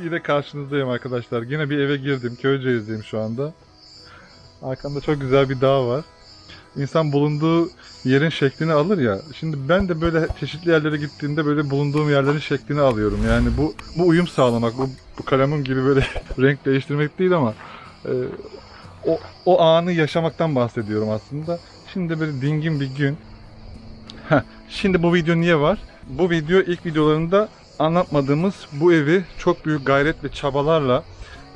Yine karşınızdayım arkadaşlar. Yine bir eve girdim. Köyceğiz'deyim şu anda. Arkamda çok güzel bir dağ var. İnsan bulunduğu yerin şeklini alır ya. Şimdi ben de böyle çeşitli yerlere gittiğimde böyle bulunduğum yerlerin şeklini alıyorum. Yani bu bu uyum sağlamak, bu, bu kalemim gibi böyle renk değiştirmek değil ama e, o, o anı yaşamaktan bahsediyorum aslında. Şimdi böyle dingin bir gün. Heh, şimdi bu video niye var? Bu video ilk videolarında anlatmadığımız bu evi çok büyük gayret ve çabalarla,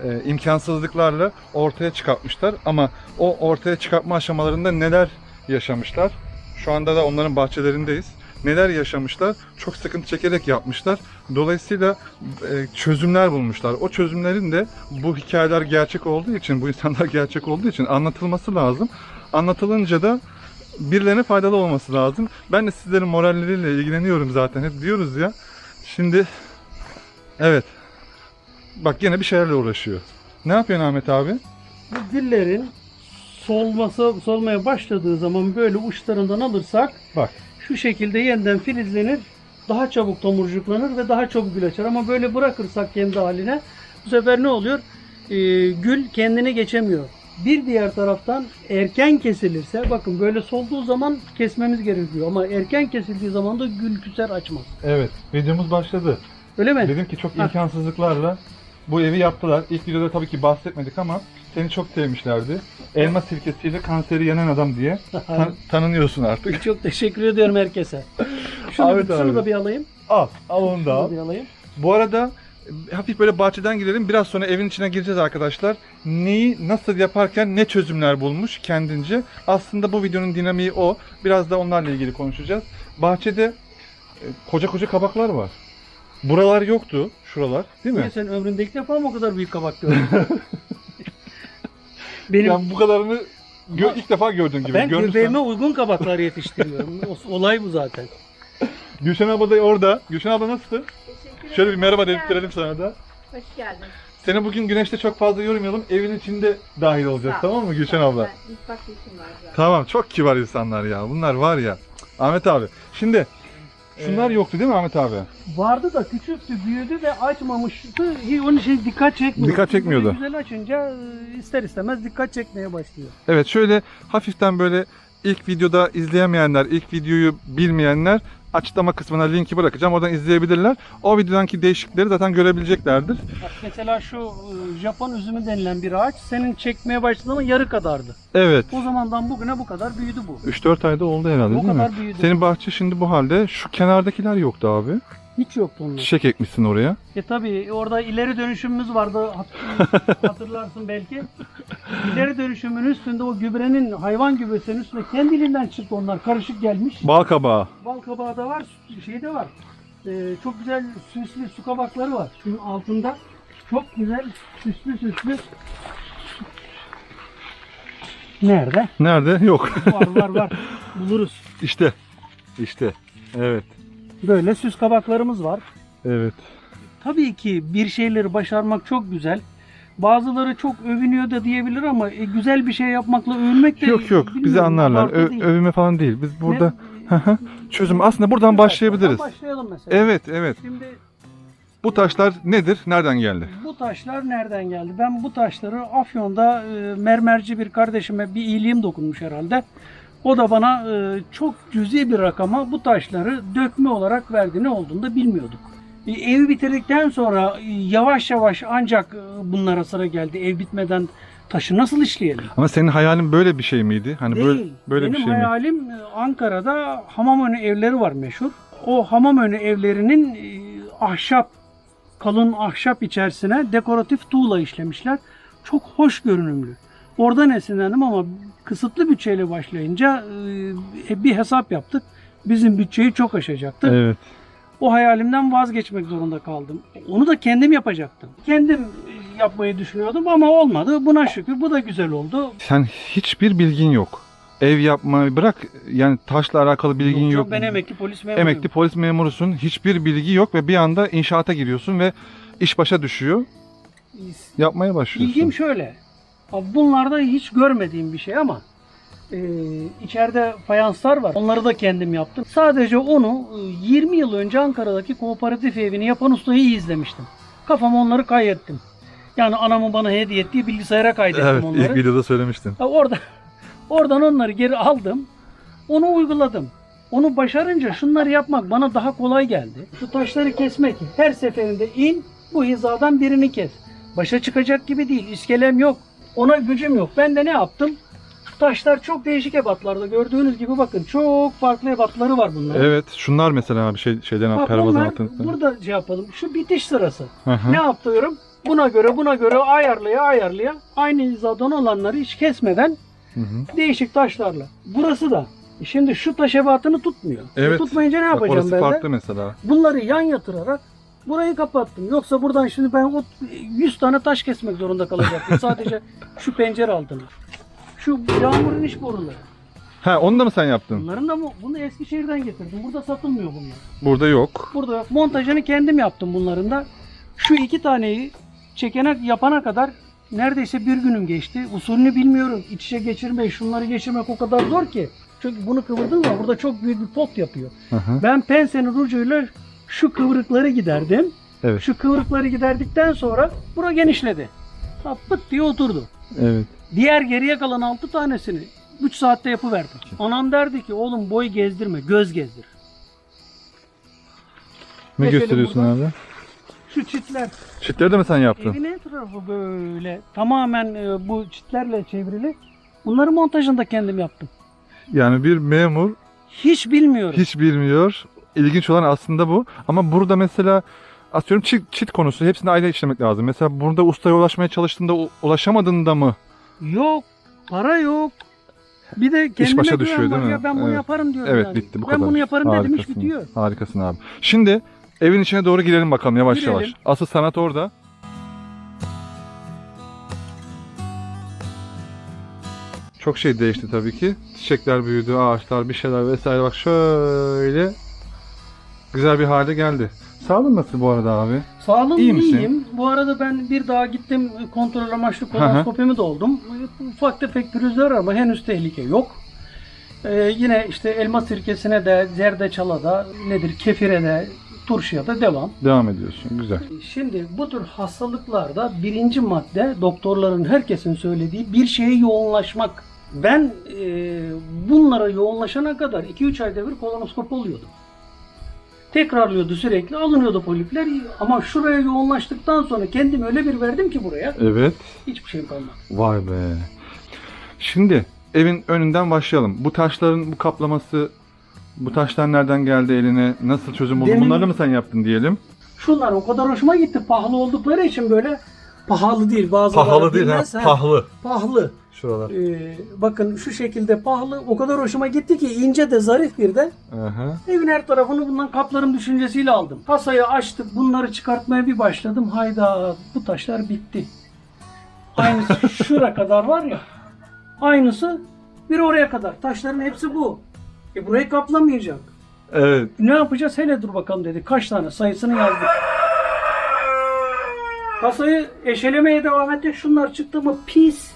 e, imkansızlıklarla ortaya çıkartmışlar. Ama o ortaya çıkartma aşamalarında neler yaşamışlar? Şu anda da onların bahçelerindeyiz. Neler yaşamışlar? Çok sıkıntı çekerek yapmışlar. Dolayısıyla e, çözümler bulmuşlar. O çözümlerin de bu hikayeler gerçek olduğu için, bu insanlar gerçek olduğu için anlatılması lazım. Anlatılınca da birilerine faydalı olması lazım. Ben de sizlerin moralleriyle ilgileniyorum zaten. Hep diyoruz ya. Şimdi evet. Bak yine bir şeylerle uğraşıyor. Ne yapıyorsun Ahmet abi? Bu güllerin solması solmaya başladığı zaman böyle uçlarından alırsak Bak. şu şekilde yeniden filizlenir. Daha çabuk tomurcuklanır ve daha çabuk gül açar. Ama böyle bırakırsak kendi haline bu sefer ne oluyor? Ee, gül kendini geçemiyor. Bir diğer taraftan erken kesilirse bakın böyle solduğu zaman kesmemiz gerekiyor. Ama erken kesildiği zaman da gül küser açmaz. Evet. Videomuz başladı. Öyle mi? Dedim ki çok Ha. imkansızlıklarla bu evi yaptılar. İlk videoda tabii ki bahsetmedik ama seni çok sevmişlerdi. Elma sirkesiyle kanseri yenen adam diye tan- tanınıyorsun artık. Çok teşekkür ediyorum herkese. Şunu, Evet şunu abi. da bir alayım. Al. Al onu da Şunu al. da bir alayım. Bu arada hafif böyle bahçeden gidelim. Biraz sonra evin içine gireceğiz arkadaşlar. Neyi nasıl yaparken ne çözümler bulmuş kendince. Aslında bu videonun dinamiği o. Biraz da onlarla ilgili konuşacağız. Bahçede e, koca koca kabaklar var. Buralar yoktu. Şuralar. Değil mi? Niye sen ömründe ilk defa mı o kadar büyük kabak gördün? Benim Yani bu kadarını gö- ilk defa gördüğün gibi. ben Görmüşsen- göbeğime uygun kabaklar yetiştiriyorum. O- Olay bu zaten. Gülşen abla da orada. Gülşen abla nasılsın? Şöyle bir merhaba Hoş dedirtelim sana da. Hoş geldin. Seni bugün güneşte çok fazla yormayalım. Evin içinde dahil olacağız. Tamam mı Gülşen abla? Ben mutfak işim var zaten. Tamam çok kibar insanlar ya. Bunlar var ya. Ahmet abi. Şimdi şunlar Ee, yoktu değil mi Ahmet abi? Vardı da küçüktü, büyüdü ve açmamıştı. Onun için dikkat çekmiyor. Dikkat çekmiyordu. Böyle güzel açınca e, ister istemez dikkat çekmeye başlıyor. Evet şöyle hafiften böyle ilk videoda izleyemeyenler, ilk videoyu bilmeyenler açıklama kısmına linki bırakacağım. Oradan izleyebilirler. O videodanki değişiklikleri zaten görebileceklerdir. Bak mesela şu e, Japon üzümü denilen bir ağaç senin çekmeye başladığında yarı kadardı. Evet. O zamandan bugüne bu kadar büyüdü bu. 3-4 ayda oldu herhalde Bu değil mi? kadar büyüdü. Senin bahçe şimdi bu halde. Şu kenardakiler yoktu abi. Hiç yoktu onlar. Çiçek ekmişsin oraya. E tabi orada ileri dönüşümümüz vardı Hat- hatırlarsın belki. İleri dönüşümün üstünde o gübrenin hayvan gübresinin üstünde kendiliğinden çıktı onlar karışık gelmiş. Bal kabağı. Bal kabağı da var, şey de var. Ee, çok güzel süslü su kabakları var. Şunun altında çok güzel süslü süslü. Nerede? Nerede? Yok. Var var var. Buluruz. işte. İşte. Evet. Böyle süs kabaklarımız var. Evet. Tabii ki bir şeyleri başarmak çok güzel. Bazıları çok övünüyor da diyebilir ama e, güzel bir şey yapmakla övünmek de Yok yok. Bizi bilmiyorum, anlarlar. Ö- değil. övünme falan değil. Biz burada çözüm. Aslında buradan başlayabiliriz. Başlayalım mesela. Evet, evet. Şimdi Bu taşlar nedir? Nereden geldi? bu taşlar nereden geldi? Ben bu taşları Afyon'da e, mermerci bir kardeşime bir iyiliğim dokunmuş herhalde. O da bana e, çok cüzi bir rakama bu taşları dökme olarak verdi. Ne olduğunu da bilmiyorduk. E, evi bitirdikten sonra e, yavaş yavaş ancak e, bunlara sıra geldi. Ev bitmeden taşı nasıl işleyelim? Ama senin hayalin böyle bir şey miydi? Hani böyle Değil. böyle Benim bir şey mi? hayalim e, Ankara'da hamam önü evleri var meşhur. O hamam önü evlerinin e, ahşap, kalın ahşap içerisine dekoratif tuğla işlemişler. Çok hoş görünümlü. Oradan esinlendim ama kısıtlı bütçeyle başlayınca e, bir hesap yaptık. Bizim bütçeyi çok aşacaktı. Evet. O hayalimden vazgeçmek zorunda kaldım. Onu da kendim yapacaktım. Kendim e, yapmayı düşünüyordum ama olmadı. Buna şükür bu da güzel oldu. Sen hiçbir bilgin yok. Ev yapmayı bırak yani taşla alakalı bilgin Yok, yok. Ben emekli polis memuruyum. Emekli polis memurusun. Hiçbir bilgi yok ve bir anda inşaata giriyorsun ve iş başa düşüyor. Yapmaya başlıyorsun. Bilgim şöyle. Bunlarda hiç görmediğim bir şey ama e, içeride fayanslar var. Onları da kendim yaptım. Sadece onu e, 20 yıl önce Ankara'daki kooperatif evini yapan ustayı izlemiştim. Kafama onları kaydettim. Yani anamın bana hediye ettiği bilgisayara kaydettim Evet onları. ilk videoda söylemiştin. Orada oradan onları geri aldım. Onu uyguladım. Onu başarınca şunları yapmak bana daha kolay geldi. Şu taşları kesmek. Her seferinde in bu hizadan birini kes. Başa çıkacak gibi değil. İskelem yok. Ona gücüm yok. Ben de ne yaptım? Taşlar çok değişik ebatlarda. Gördüğünüz gibi bakın çok farklı ebatları var bunların. Evet şunlar mesela bir şey şeyden al pervazın bunlar altında. burada şey yapalım. Şu bitiş sırası. Hı hı. Ne yapıyorum? Buna göre buna göre ayarlaya ayarlaya aynı hizadan olanları hiç kesmeden Hı hı. değişik taşlarla. Burası da. Şimdi şu taş ebatını tutmuyor. Evet. Tutmayınca ne Bak yapacağım orası ben farklı de? mesela. Bunları yan yatırarak burayı kapattım. Yoksa buradan şimdi ben o 100 tane taş kesmek zorunda kalacaktım. Sadece şu pencere altına. Şu yağmurun iş boruları. Ha onu da mı sen yaptın? Bunların da mı? Bunu Eskişehir'den getirdim. Burada satılmıyor bunlar. Burada yok. Burada yok. Montajını kendim yaptım bunların da. Şu iki taneyi çekene yapana kadar neredeyse bir günüm geçti. Usulünü bilmiyorum. İç içe geçirmek, şunları geçirmek o kadar zor ki. Çünkü bunu kıvırdın mı burada çok büyük bir pot yapıyor. Hı. Ben pensenin ucuyla şu kıvrıkları giderdim. Evet. Şu kıvrıkları giderdikten sonra bura genişledi. Ha, pıt diye oturdu. Evet. Diğer geriye kalan 6 tanesini 3 saatte yapıverdim. Anam derdi ki oğlum boy gezdirme, göz gezdir. Ne Geçelim gösteriyorsun buradan. abi? Şu çitler Çitleri de mi sen yaptın? Evin etrafı böyle tamamen e, bu çitlerle çevrili. Bunları montajını da kendim yaptım. Yani bir memur Hiç bilmiyorum. hiç bilmiyor. İlginç olan aslında bu. Ama burada mesela atıyorum çit, çit konusu hepsini ayrı işlemek lazım. Mesela burada ustaya ulaşmaya çalıştığında ulaşamadığında mı? Yok. Para yok. Bir de kendime başa güven düşüyor, değil mi? ya ben bunu Evet. yaparım diyorum Evet yani. bitti bu ben kadar. bunu yaparım dedim iş Harikasın. bitiyor. Harikasın abi. Şimdi evin içine doğru girelim bakalım yavaş Girelim. yavaş. Asıl sanat orada. Çok şey değişti tabii ki. Çiçekler büyüdü, ağaçlar, bir şeyler vesaire. Bak şöyle güzel bir hale geldi. Sağlığın nasıl bu arada abi? Sağlığım İyi misin? iyiyim. Bu arada ben bir daha gittim kontrol amaçlı kolonoskopimi de oldum. Ufak tefek pürüzler var ama henüz tehlike yok. Ee, yine işte elma sirkesine de, zerdeçala da, nedir kefire de, turşuya da devam. Devam ediyorsun. Güzel. Şimdi bu tür hastalıklarda birinci madde doktorların herkesin söylediği bir şeye yoğunlaşmak. Ben e, bunlara yoğunlaşana kadar 2-3 ayda bir kolonoskop oluyordum. Tekrarlıyordu sürekli alınıyordu polipler ama şuraya yoğunlaştıktan sonra kendimi öyle bir verdim ki buraya Evet. hiçbir şeyim kalmadı. Vay be. Şimdi evin önünden başlayalım. Bu taşların bu kaplaması bu taşlar nereden geldi eline? Nasıl çözüm buldu? Demin- Bunları mı sen yaptın diyelim? Şunlar o kadar hoşuma gitti pahalı oldukları için böyle pahalı değil bazıları bilmez, ha, Pahlı. pahalı. Şuralar. Ee, bakın şu şekilde pahalı o kadar hoşuma gitti ki ince de zarif bir de Aha. evin her tarafını bundan kaplarım düşüncesiyle aldım. Kasayı açtık bunları çıkartmaya bir başladım hayda bu taşlar bitti. Aynısı şura kadar var ya aynısı bir oraya kadar taşların hepsi bu. E burayı kaplamayacak. Evet. Ne yapacağız hele dur bakalım dedi. Kaç tane sayısını yazdık. Kasayı eşelemeye devam ettik. Şunlar çıktı mı pis,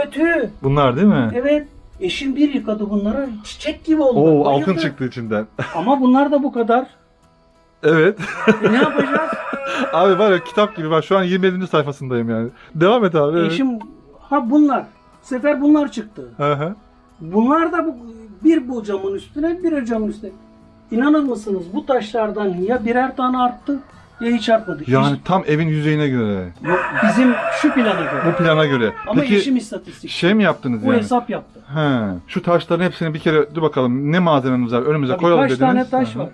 kötü. Bunlar değil mi? Evet. Eşim bir yıkadı bunları. Çiçek gibi oldu. Oo Bayıldı. altın çıktı içinden. Ama bunlar da bu kadar. evet. E ne yapacağız? abi var ya kitap gibi ben şu an 27. sayfasındayım yani. Devam et abi. Evet. Eşim ha bunlar. Bu sefer bunlar çıktı. Aha. Bunlar da bu, bir bu camın üstüne bir camın üstüne. İnanır mısınız bu taşlardan ya birer tane arttı ya hiç artmadı. Yani tam evin yüzeyine göre. yok, bizim şu plana göre. Bu plana göre. Ama Peki eşim istatistik. şey mi yaptınız Bu yani? hesap yaptı. He. Şu taşların hepsini bir kere dur bakalım ne malzememiz var önümüze Tabii koyalım kaç dediniz. tane taş Aha. var.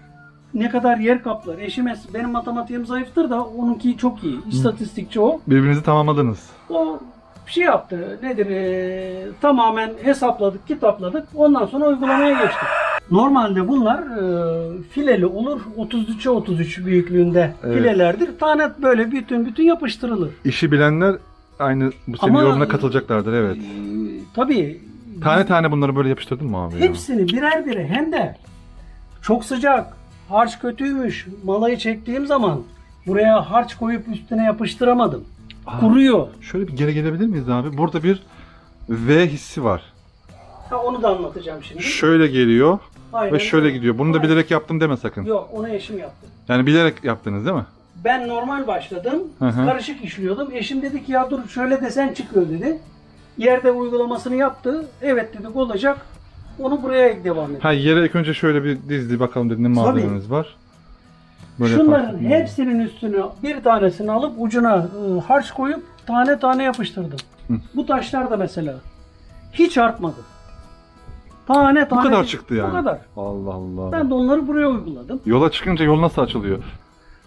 Ne kadar yer kaplar. Eşim es- benim matematiğim zayıftır da onunki çok iyi. İstatistikçi o. Birbirinizi tamamladınız. O bir şey yaptı. Nedir? Ee, tamamen hesapladık, kitapladık. Ondan sonra uygulamaya geçtik. Normalde bunlar e, fileli olur. 33'e 33 büyüklüğünde Evet. filelerdir. Tane böyle bütün bütün yapıştırılır. İşi bilenler aynı bu senin Ama- yorumuna katılacaklardır evet. Ee, tabii Tane tane bunları böyle yapıştırdın mı abi ya? Hepsini birer birer hem de çok sıcak. Harç kötüymüş. Malayı çektiğim zaman buraya harç koyup üstüne yapıştıramadım. Aa. Kuruyor. Şöyle bir geri gelebilir miyiz abi? Burada bir V hissi var. Ha, onu da anlatacağım şimdi. Şöyle geliyor Aynen ve şöyle öyle. gidiyor. Bunu da Aynen. bilerek yaptım deme sakın. Yok onu eşim yaptı. Yani bilerek yaptınız değil mi? Ben normal başladım. Hı hı. Karışık işliyordum. Eşim dedi ki ya dur şöyle desen çıkıyor dedi. Yerde uygulamasını yaptı. Evet dedik olacak. Onu buraya devam ettik. Ha yere ilk önce şöyle bir dizdi bakalım dedi ne malzememiz var. Böyle Şunların yaparsın. hepsinin üstüne bir tanesini alıp ucuna e, harç koyup tane tane yapıştırdım. Hı. Bu taşlar da mesela hiç artmadı. Tane Bu tane. kadar çıktı yani. Bu kadar. Allah Allah. Ben de onları buraya uyguladım. Yola çıkınca yol nasıl açılıyor?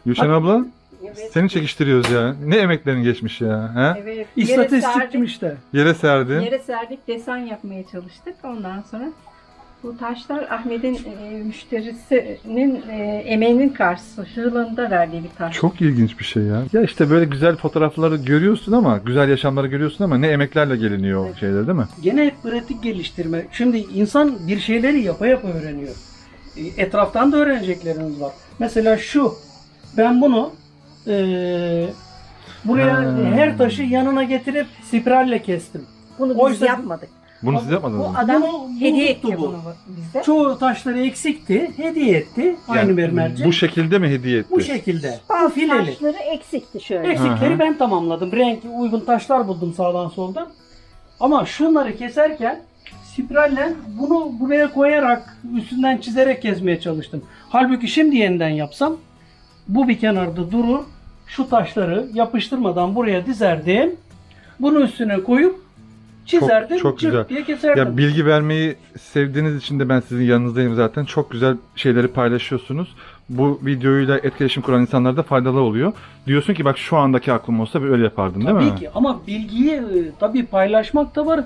Gülşen abla Evet. seni çekiştiriyoruz ya. Ne emeklerin geçmiş ya. He? Evet. Yere İstatistikçim serdik, işte. Yere serdin. yere serdik, desen yapmaya çalıştık. Ondan sonra bu taşlar Ahmet'in e, müşterisinin e, emeğinin karşılığında verdiği bir taş. Çok ilginç bir şey ya. Ya işte böyle güzel fotoğrafları görüyorsun ama, güzel yaşamları görüyorsun ama ne emeklerle geliniyor o şeyler değil mi? Gene hep pratik geliştirme. Şimdi insan bir şeyleri yapa yapa öğreniyor. E, Etraftan da öğrenecekleriniz var. Mesela şu. Ben bunu e, buraya Ha. her taşı yanına getirip spiralle kestim. Bunu biz Oysa- yapmadık. Bunu siz yapmadınız Bu mı? adam Bunu- bu hediye etti bu. bunu bize. Çoğu taşları eksikti. Hediye etti. Aynı mermerci. Bu şekilde mi hediye etti? Bu şekilde. Bu Bazı fileli. taşları eksikti şöyle. Eksikleri Hı hı. ben tamamladım. Renk uygun taşlar buldum sağdan soldan. Ama şunları keserken spiralle bunu buraya koyarak üstünden çizerek kesmeye çalıştım. Halbuki şimdi yeniden yapsam bu bir kenarda durur. Şu taşları yapıştırmadan buraya dizerdim. Bunu üstüne koyup çizerdim. çok cırt güzel. diye keserdim. Ya bilgi vermeyi sevdiğiniz için de ben sizin yanınızdayım zaten. Çok güzel şeyleri paylaşıyorsunuz. Bu videoyla etkileşim kuran insanlara da faydalı oluyor. Diyorsun ki bak şu andaki aklım olsa öyle yapardım değil tabii mi? ki ama bilgiyi e, tabii paylaşmak da var,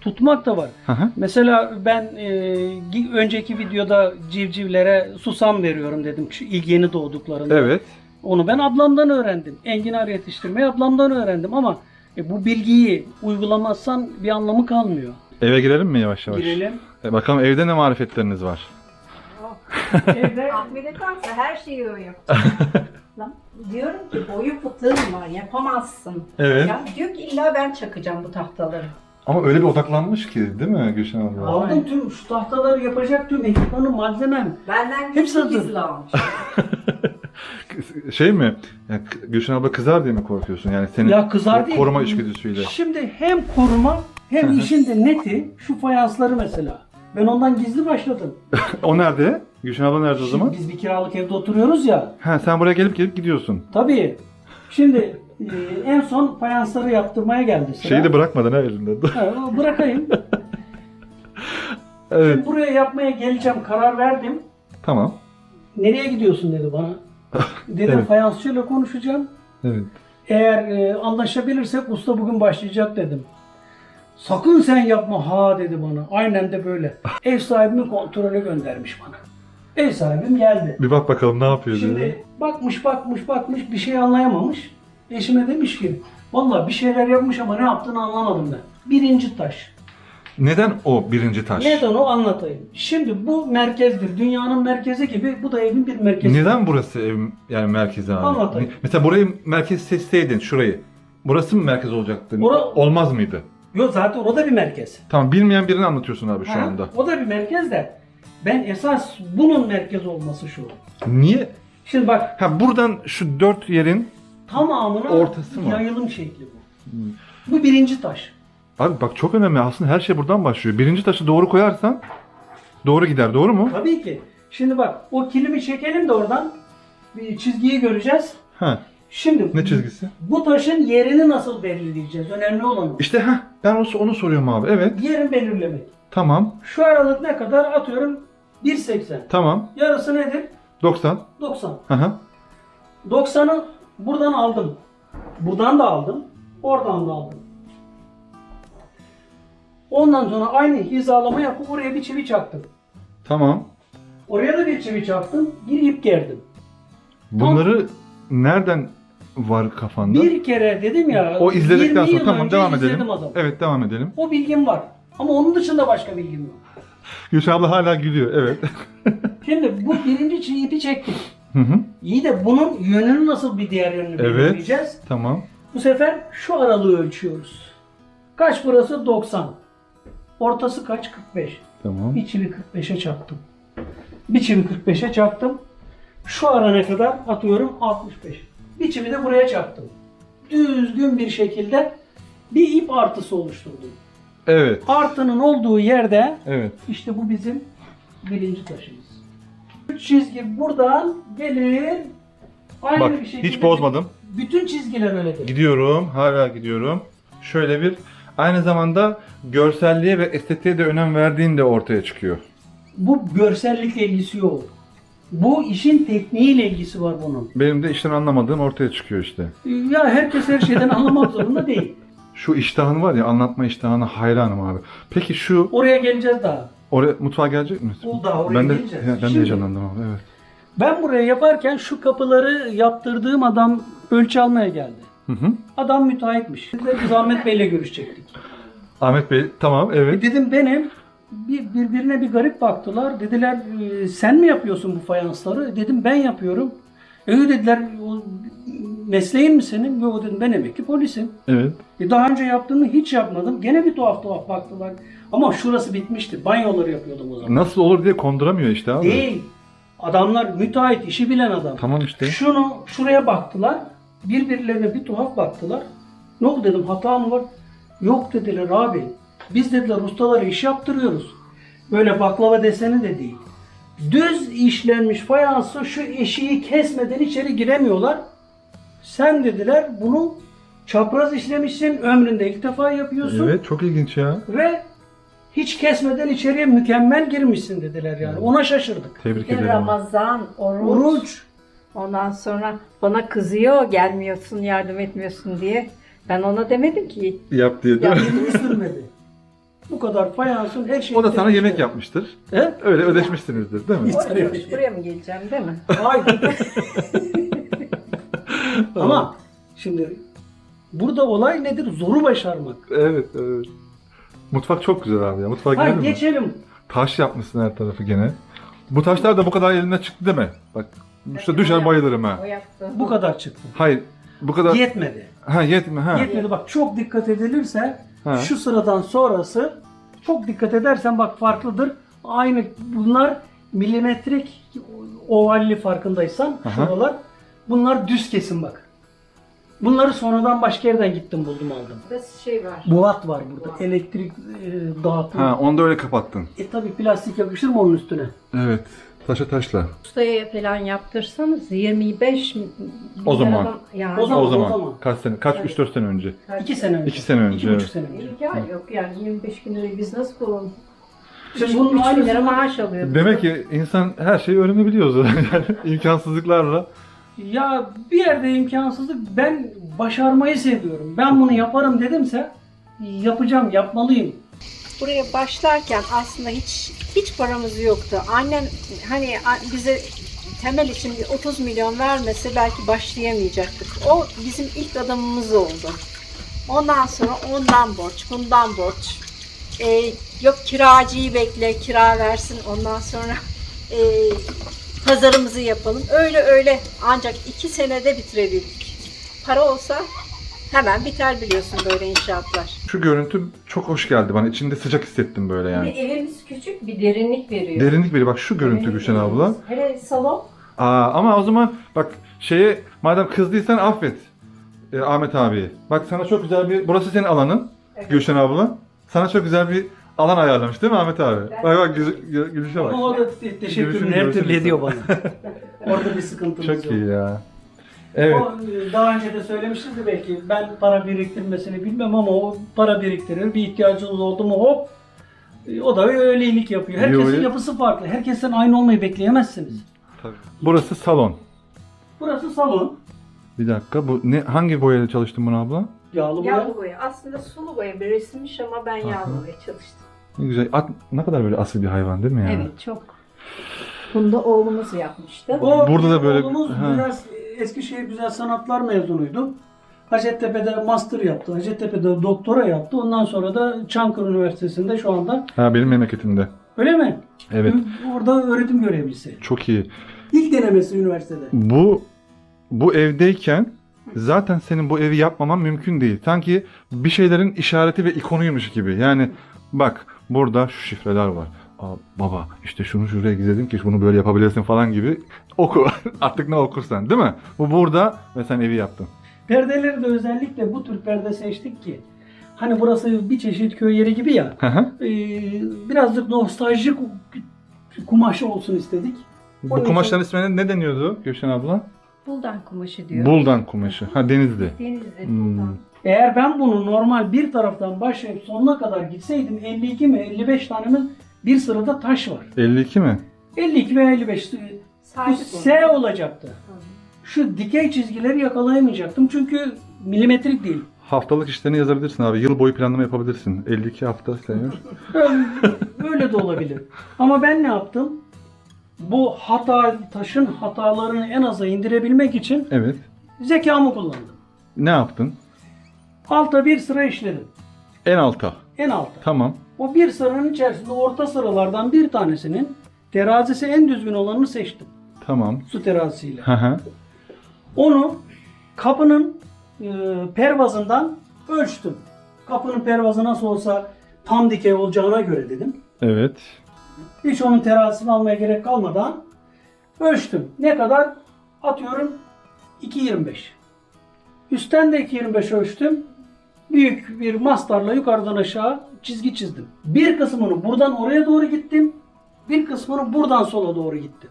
tutmak da var. Hı hı. Mesela ben e, önceki videoda civcivlere susam veriyorum dedim şu ilk yeni doğduklarında. evet. Onu ben ablamdan öğrendim. Enginar yetiştirmeyi ablamdan öğrendim ama e, bu bilgiyi uygulamazsan bir anlamı kalmıyor. Eve girelim mi yavaş yavaş? Girelim. E, bakalım evde ne marifetleriniz var? Evde Ahmet'e kalsa her şeyi o yapacak. Lan diyorum ki boyu fıtığın var yapamazsın. Evet. Ya diyor ki illa ben çakacağım bu tahtaları. Ama öyle bir odaklanmış ki değil mi Gülşen abla? aldım tüm şu tahtaları yapacak tüm ekipmanı malzemem. Benden Hepsi çok hazır. gizli almış. Şey mi? Yani Gülşen abla kızar diye mi korkuyorsun? Yani senin Ya kızar değil. koruma içgüdüsüyle. Şimdi hem koruma hem işin de neti şu fayansları mesela. Ben ondan gizli başladım. o nerede? Gülşen abla nerede o zaman? Şimdi biz bir kiralık evde oturuyoruz ya. Ha sen buraya gelip gelip gidiyorsun. Tabii. Şimdi e, en son fayansları yaptırmaya geldi sıra. Şeyi de bırakmadın ha elinde. Ha, bırakayım. evet. Şimdi buraya yapmaya geleceğim karar verdim. Tamam. Nereye gidiyorsun dedi bana. Dedim Evet. fayansçıyla konuşacağım. Evet. Eğer e, anlaşabilirsek usta bugün başlayacak dedim. Sakın sen yapma ha dedi bana. Aynen de böyle. Ev sahibimin kontrolü göndermiş bana. Ev sahibim geldi. Bir bak bakalım ne yapıyor diye. Şimdi bakmış bakmış bakmış bir şey anlayamamış. Eşime demiş ki vallahi bir şeyler yapmış ama ne yaptığını anlamadım ben. Birinci taş. Neden o birinci taş? Neden o anlatayım. Şimdi bu merkezdir. Dünyanın merkezi gibi bu da evin bir merkezi. Neden burası ev yani merkezi abi? Anlatayım. Mesela burayı merkez seçseydin şurayı. Burası mı merkez olacaktı? Bura- Olmaz mıydı? Yok zaten o da bir merkez. Tamam bilmeyen birini anlatıyorsun abi şu Ha, anda. O da bir merkez de. Ben esas bunun merkez olması şu. Niye? Şimdi bak Ha buradan şu dört yerin tamamına Ortası mı? yayılım şekli bu. Bu birinci taş. Abi bak çok önemli aslında her şey buradan başlıyor. Birinci taşı doğru koyarsan doğru gider doğru mu? Tabii ki. Şimdi bak o kilimi çekelim de oradan bir çizgiyi göreceğiz. Ha Şimdi ne çizgisi? bu taşın yerini nasıl belirleyeceğiz? Önemli olan o. İşte ha ben onu, onu soruyorum abi. Evet Yerin belirlemek. tamam Şu aralık ne kadar? Atıyorum 1.80. tamam Yarısı nedir? 90. 90. Hı hı. 90'ı buradan aldım. Buradan da aldım. Oradan da aldım. Ondan sonra aynı hizalama yapıp oraya bir çivi çaktım. Tamam. Oraya da bir çivi çaktım. Bir ip gerdim. Bunları nereden var kafanda? Bir kere dedim ya. o izledikten 20 sonra yıl tamam önce devam izledim edelim. adamı. Evet devam edelim. O bilgim var. Ama onun dışında başka bilgim yok. Gülşen abla hala gülüyor. Evet. Şimdi bu birinci çivi ipi çektik. Hı hı. İyi de bunun yönünü nasıl bir diğer yönünü Evet. belirleyeceğiz? Tamam. Bu sefer şu aralığı ölçüyoruz. Kaç burası? 90. Ortası kaç? 45. Tamam. Bir çivi 45'e çaktım. Bir çivi 45'e çaktım. Şu ara ne kadar? Atıyorum 65. Biçimi de buraya çaktım. Düzgün bir şekilde bir ip artısı oluşturdum. Evet. Artının olduğu yerde Evet. işte bu bizim birinci taşımız. Üç çizgi buradan gelir. Aynı Bak bir şekilde hiç bozmadım. Bütün çizgiler öyledir. Gidiyorum. Hala gidiyorum. Şöyle bir aynı zamanda görselliğe ve estetiğe de önem verdiğin de ortaya çıkıyor. Bu görsellikle ilgisi yok. Bu işin tekniğiyle ilgisi var bunun. Benim de işten anlamadığım ortaya çıkıyor işte. Ya herkes her şeyden anlamak zorunda değil. Şu iştahın var ya anlatma iştahına hayranım abi. Peki şu Oraya geleceğiz daha. oraya mutfağa gelecek misin? O daha oraya ben de geleceğiz. ben de heyecanlandım abi. Evet. Ben buraya yaparken şu kapıları yaptırdığım adam ölçü almaya geldi. Hı hı. Adam müteahhitmiş. Biz Ahmet Bey'le görüşecektik. Ahmet Bey tamam E evet. dedim benim. Bir, birbirine bir garip baktılar. Dediler "E, sen mi yapıyorsun bu fayansları? Dedim ben yapıyorum. E dediler "O mesleğin mi senin? Yok dedim ben emekli polisim. Evet. E daha önce yaptığımı hiç yapmadım. Gene bir tuhaf tuhaf baktılar. Ama şurası bitmişti. Banyoları yapıyordum o zaman. Nasıl olur diye konduramıyor işte abi. Değil. Adamlar müteahhit, işi bilen adam. Tamam işte. Şunu şuraya baktılar. Birbirlerine bir tuhaf baktılar. Ne oldu dedim hata mı var? Yok dediler abi. Biz dediler ustalara iş yaptırıyoruz. Böyle baklava deseni de değil. Düz işlenmiş fayansı şu eşiği kesmeden içeri giremiyorlar. Sen dediler bunu çapraz işlemişsin ömründe ilk defa yapıyorsun. Evet çok ilginç ya. Ve hiç kesmeden içeriye mükemmel girmişsin dediler yani. Ona şaşırdık. Tebrik ederim. Ramazan, oruç. Oruç. Ondan sonra bana kızıyor gelmiyorsun, yardım etmiyorsun diye. Ben ona demedim ki. Yap diye değil mi? sürmedi. Bu kadar fayansın her şeyi... O da sana yemek yapmıştır. He? Öyle ödeşmişsinizdir değil mi? Oraya, buraya mı geleceğim değil mi? Hayır. Ama şimdi burada olay nedir? Zoru başarmak. Evet evet. Mutfak çok güzel abi ya. Mutfağa Ha girelim mi? geçelim. Taş yapmışsın her tarafı gene. Bu taşlar da bu kadar eline çıktı deme. Bak işte düşer bayılırım ha. Bu kadar çıktı. Hayır bu kadar... Yetmedi. Ha yetme ha. Yetmedi. Bak çok dikkat edilirse Ha. şu sıradan sonrası çok dikkat edersen bak farklıdır. Aynı bunlar milimetrik ovalli farkındaysan Aha. şuralar. Bunlar düz kesim bak. Bunları sonradan başka yerden gittim buldum aldım. Burada şey var. Bulat var burada. Elektrik e, dağıtım. Ha onu da öyle kapattın. E tabi plastik yapışır mı onun üstüne? Evet. Taşa taşla. Ustaya falan yaptırsanız 25 bin O zaman. liradan- yani O zaman. O zaman. zaman. Kaç sene? Kaç? 3-4 sene önce. İki sene önce. İki sene önce, İki buçuk sene önce. İmkan yok yani 25 bin lirayı biz nasıl bulalım? Şimdi bunun 3 bin lira aynısını maaş alıyoruz. Demek ki insan her şeyi öğrenebiliyor zaten. Yani imkansızlıklarla. Ya bir yerde imkansızlık ben başarmayı seviyorum. Ben bunu yaparım dedimse yapacağım, yapmalıyım. Buraya başlarken aslında hiç hiç paramız yoktu. Annem hani bize temel için bir 30 milyon vermese belki başlayamayacaktık. O bizim ilk adamımız oldu. Ondan sonra ondan borç, bundan borç. Ee, yok kiracıyı bekle, kira versin. Ondan sonra e, pazarımızı yapalım. Öyle öyle ancak iki senede bitirebildik. Para olsa hemen biter biliyorsun böyle inşaatlar. Şu görüntü çok hoş geldi bana. İçinde sıcak hissettim böyle Bir yani. evimiz küçük bir derinlik veriyor. Derinlik veriyor. Bak şu görüntü Gülşen abla. Hele salon. Aa, ama o zaman bak şeye madem kızdıysan affet e, Ahmet abi. Bak sana çok güzel bir burası senin alanın Evet. Gülşen abla. Sana çok güzel bir alan ayarlamış değil mi Ahmet abi? Ben- Bak bak Gül- Gül- Gülüşe bak. Ama o da te- teşekkür Görüşürüz, her türlü görüşürüz. ediyor bana. Orada bir sıkıntımız Çok yok. iyi ya. Evet. O, e, daha önce de söylemiştim belki ben para biriktirmesini bilmem ama o para biriktirir. Bir ihtiyacınız oldu mu hop e, o da öyle iyilik yapıyor. Herkesin yo. yapısı farklı. Herkesten aynı olmayı bekleyemezsiniz. Tabii. Burası salon. Burası salon. Bir dakika bu ne hangi boyayla çalıştın bunu abla? Yağlı boya. Yağlı boya. Aslında sulu boya bir resimmiş ama ben yağlı boya çalıştım. Ne güzel. At, ne kadar böyle asil bir hayvan değil mi ya? Evet çok. Bunu da oğlumuz yapmıştı. O Burada da böyle- oğlumuz Ha. biraz Eskişehir Güzel Sanatlar mezunuydu. Hacettepe'de master yaptı. Hacettepe'de doktora yaptı. Ondan sonra da Çankırı Üniversitesi'nde şu anda. Ha benim memleketimde. Öyle mi? Evet. Orada öğretim görevlisi. Çok iyi. İlk denemesi üniversitede. Bu bu evdeyken zaten senin bu evi yapmaman mümkün değil. Sanki bir şeylerin işareti ve ikonuymuş gibi. Yani bak burada şu şifreler var. Aa, baba işte şunu şuraya gizledim ki bunu böyle yapabilirsin falan gibi oku. Artık ne okursan değil mi? Bu burada ve sen evi yaptın. Perdeleri de özellikle bu tür perde seçtik ki hani burası bir çeşit köy yeri gibi ya Hı hı. e, birazcık nostaljik kumaşı olsun istedik. Bu Onun kumaşların ismine ne deniyordu Gülşen abla? Buldan kumaşı diyor. Buldan kumaşı. Ha denizli. Denizli Hmm. Eğer ben bunu normal bir taraftan başlayıp sonuna kadar gitseydim 52 mi 55 tane mi bir sırada taş var. 52 mi? 52 veya 55 bu S olacaktı. Şu dikey çizgileri yakalayamayacaktım çünkü milimetrik değil. Haftalık işlerini yazabilirsin abi. Yıl boyu planlama yapabilirsin. 52 hafta sayıyor. Öyle, öyle de olabilir. Ama ben ne yaptım? Bu hata taşın hatalarını en aza indirebilmek için Evet. zekamı kullandım. Ne yaptın? Alta bir sıra işledim. En alta. En alta. Tamam. O bir sıranın içerisinde orta sıralardan bir tanesinin terazisi en düzgün olanını seçtim. Tamam. Su terazisiyle. Hı hı. Onu kapının e, pervazından ölçtüm. Kapının pervazı nasıl olsa tam dikey olacağına göre dedim. Evet. Hiç onun terazisini almaya gerek kalmadan ölçtüm. Ne kadar? Atıyorum 2.25. Üstten de 2.25 ölçtüm. Büyük bir mastarla yukarıdan aşağı çizgi çizdim. Bir kısmını buradan oraya doğru gittim. Bir kısmını buradan sola doğru gittim.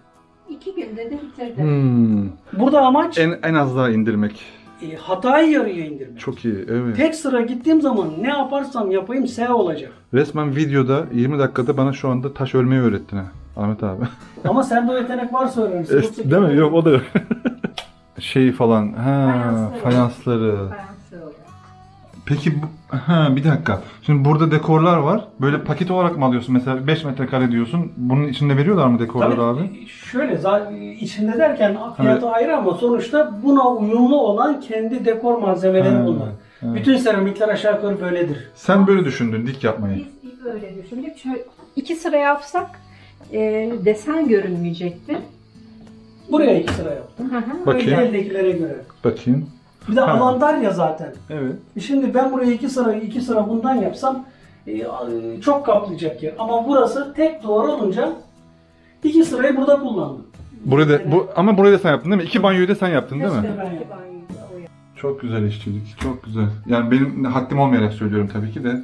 İki günde de bitirdim. Hmm. Burada amaç En, en az daha indirmek. e, hatayı yarıya indirmek. Çok iyi. Evet. Tek sıra gittiğim zaman ne yaparsam yapayım S olacak. Resmen videoda 20 dakikada bana şu anda taş örmeyi öğrettin ha. Ahmet abi. Ama sende o yetenek varsa öğrenirsin. Yoksa- Değil mi? Yok o da yok. şey falan. Ha, Fayansları. fayansları. Oluyor. Peki bu, ha bir dakika. Şimdi burada dekorlar var. Böyle paket olarak mı alıyorsun? Mesela 5 metrekare diyorsun. Bunun içinde veriyorlar mı dekorları Tabii, abi? Şöyle za- içinde derken fiyatı ayrı ama sonuçta buna uyumlu olan kendi dekor malzemeleri Ha, bunlar. evet. Bütün seramikler aşağı yukarı böyledir. Sen böyle düşündün dik yapmayı. Biz ilk öyle düşündük. Şöyle iki sıra yapsak e, desen görünmeyecekti. Buraya iki sıra yaptım. Hı hı. Bakayım. Öyle eldekilere göre. Bakayım. Bir de Ha. alan dar ya zaten. Evet. E Şimdi ben buraya iki sıra iki sıra bundan yapsam e, e, çok kaplayacak yer. Ama burası tek duvar olunca iki sırayı burada kullandım. Burada bu ama burayı da sen yaptın değil mi? İki banyoyu da sen yaptın değil mi? Da yaptı. Çok güzel işçilik. Çok güzel. Yani benim haddim olmayarak söylüyorum tabii ki de.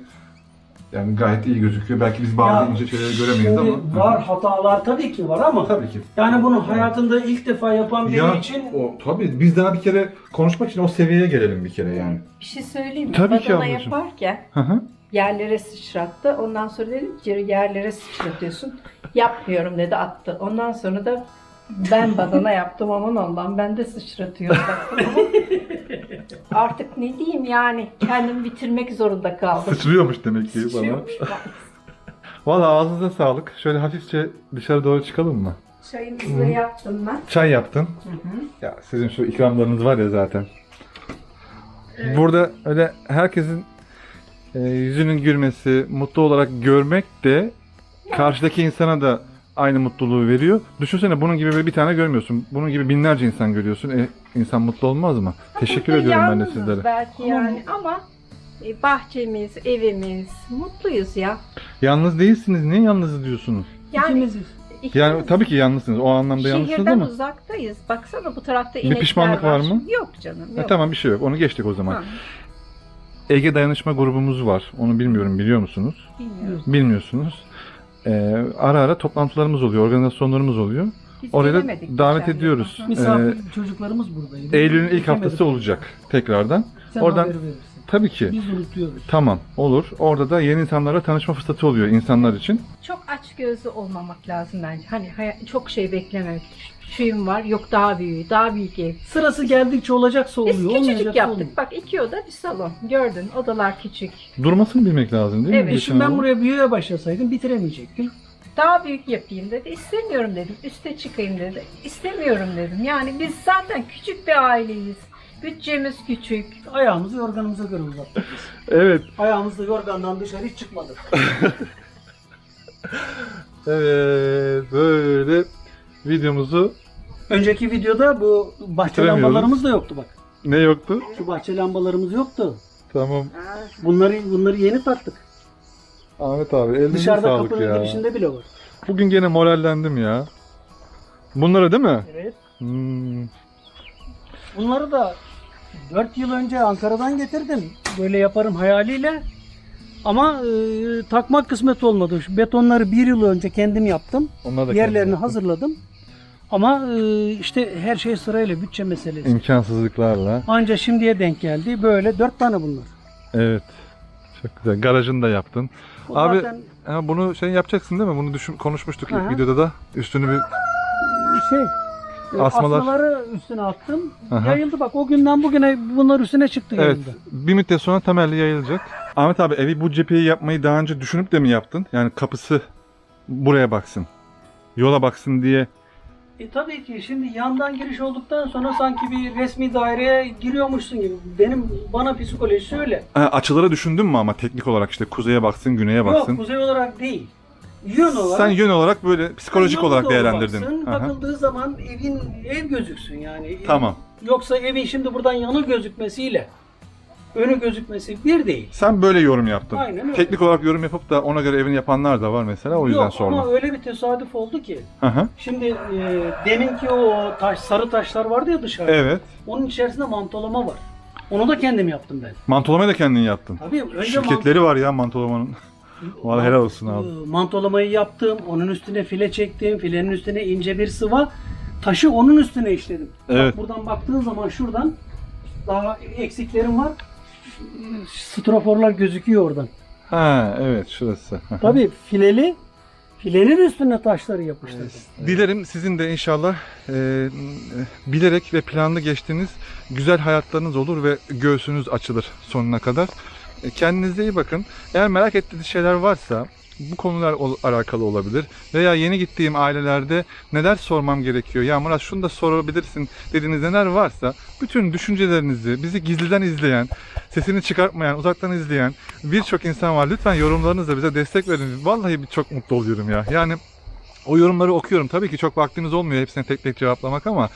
Yani gayet iyi gözüküyor. Belki biz bazı Ya, ince şeyleri göremeyiz Şimdi ama. var hatalar tabii ki var ama Tabii ki. yani bunu hayatında ilk defa yapan biri Ya için o tabii biz daha bir kere konuşmak için o seviyeye gelelim bir kere yani. Bir şey söyleyeyim mi? Tabii ki Badana ablacığım. yaparken Hı hı. yerlere sıçrattı. Ondan sonra dedim ki yerlere sıçratıyorsun. Yapmıyorum dedi attı. Ondan sonra da ben badana yaptım aman Allah'ım ben de ama Artık ne diyeyim yani kendimi bitirmek zorunda kaldım. Sıçrıyormuş demek ki bana. Sıçrıyormuş. Valla ağzınıza sağlık. Şöyle hafifçe dışarı doğru çıkalım mı? Çayımızı da yaptım ben. Çay yaptın. Ya sizin şu ikramlarınız var ya zaten. Burada öyle herkesin e, yüzünün gülmesi, mutlu olarak görmek de karşıdaki insana da aynı mutluluğu veriyor. Düşünsene bunun gibi bir tane görmüyorsun. Bunun gibi binlerce insan görüyorsun. E, insan mutlu olmaz mı? Teşekkür Burada ediyorum ben de sizlere. Belki yani ama e, bahçemiz, evimiz, mutluyuz ya. Yalnız değilsiniz. Niye yalnız diyorsunuz? Yani ikimiziz. ikimiz Yani tabii ki yalnızsınız. O anlamda yalnızsınız şehirden ama. uzaktayız. Baksana bu tarafta Bir inekler pişmanlık var mı? Yok canım. E, Yok. tamam bir şey yok. Onu geçtik o zaman. Ha, Ege Dayanışma grubumuz var. Onu bilmiyorum biliyor musunuz? bilmiyorum. Bilmiyorsunuz. Ee, ara ara toplantılarımız oluyor, organizasyonlarımız oluyor. Biz Oraya da gelemedik davet geçen yıl. ediyoruz. Misafir çocuklarımız buradaydı. Eylül'ün ilk Gelemedik. haftası olacak tekrardan. Sen Oradan- haber verirsin. Tabii ki. Biz unutuyoruz. Tamam, olur. Orada da yeni insanlarla tanışma fırsatı oluyor insanlar için. Çok aç gözlü olmamak lazım bence. Hani hay- çok şey beklememek. Şuyum var, yok daha büyüğü, daha büyük ev. Sırası geldikçe olacaksa oluyor. Biz küçücük olmayacaksa yaptık. olmuyor. Bak iki oda bir salon. Gördün odalar küçük. Durmasını bilmek lazım değil mi? Evet. E Geçen şimdi ben hanım? buraya büyüye başlasaydım bitiremeyecektim. Daha büyük yapayım dedi. İstemiyorum dedim. Üste çıkayım dedi. İstemiyorum dedim. Yani biz zaten küçük bir aileyiz. Bütçemiz küçük. Ayağımızı yorganımıza göre uzattık biz. Evet, Ayağımız da yorgandan dışarı hiç çıkmadı. evet. Böyle videomuzu Önceki videoda bu bahçe Bitiremiyoruz. lambalarımız da yoktu bak. ne yoktu? Şu bahçe lambalarımız yoktu. Tamam. Bunları bunları yeni taktık. Ahmet abi elinize Dışarıda sağlık kapının ya. girişinde bile var. Bugün gene morallendim ya. Bunlara değil mi? Evet. Hmm. Bunları da 4 yıl önce Ankara'dan getirdim. Böyle yaparım hayaliyle. Ama e, takmak kısmet olmadı. Şu betonları bir yıl önce kendim yaptım. Onlar da Yerlerini kendim hazırladım. Ama e, işte her şey sırayla bütçe meselesi. İmkansızlıklarla. Anca şimdiye denk geldi. Böyle dört tane bunlar. Evet. Çok güzel. Garajını da yaptın. Bu Abi- zaten Ha, bunu şey yapacaksın değil mi? Bunu düşün, konuşmuştuk ilk Aha. videoda da. Üstünü bir şey Asmalar. asmaları üstüne attım. Aha. Yayıldı bak o günden bugüne bunlar üstüne çıktı Evet. yayıldı. Bir müddet sonra temelli yayılacak. Ahmet abi evi bu cepheyi yapmayı daha önce düşünüp de mi yaptın? Yani kapısı buraya baksın. Yola baksın diye. E tabii ki şimdi yandan giriş olduktan sonra sanki bir resmi daireye giriyormuşsun gibi. Benim bana psikolojisi öyle. Ha, açıları düşündün mü ama teknik olarak işte kuzeye baksın, güneye baksın. Yok kuzey olarak değil. Yön olarak. Sen yön olarak böyle psikolojik olarak doğru değerlendirdin. baksın, Aha. bakıldığı zaman evin ev gözüksün yani. Tamam. Yoksa evin şimdi buradan yanı gözükmesiyle önü gözükmesi bir değil. Sen böyle yorum yaptın. Aynen öyle. Teknik olarak yorum yapıp da ona göre evini yapanlar da var mesela. O yüzden Yok sordum. ama öyle bir tesadüf oldu ki. Aha. Şimdi e, deminki o taş sarı taşlar vardı ya dışarıda. Evet. Onun içerisinde mantolama var. Onu da kendim yaptım ben. Mantolamayı da kendin yaptın. Tabii önce Şirketleri var ya mantolamanın. Vallahi helal olsun abi. Ee, Mantolamayı yaptım. Onun üstüne file çektim. Filenin üstüne ince bir sıva. Taşı onun üstüne işledim. Evet. Bak buradan baktığın zaman şuradan daha eksiklerim var. Straforlar gözüküyor oradan. Ha evet şurası. Tabii fileli filenin üstüne taşları yapıştırdım. Dilerim sizin de inşallah e, bilerek ve planlı geçtiğiniz güzel hayatlarınız olur ve göğsünüz açılır sonuna kadar. E, kendinize iyi bakın. Eğer merak ettiğiniz şeyler varsa bu konular alakalı olabilir. Veya yeni gittiğim ailelerde neler sormam gerekiyor? Ya Murat şunu da sorabilirsin dediğiniz neler varsa bütün düşüncelerinizi bizi gizliden izleyen, sesini çıkartmayan, uzaktan izleyen birçok insan var. Lütfen yorumlarınızla bize destek verin. Vallahi bir çok mutlu oluyorum ya. Yani o yorumları okuyorum. Tabii ki çok vaktimiz olmuyor hepsine tek tek cevaplamak ama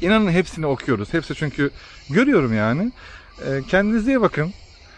inanın hepsini okuyoruz. Hepsi çünkü görüyorum yani. Ee, Kendinize iyi bakın.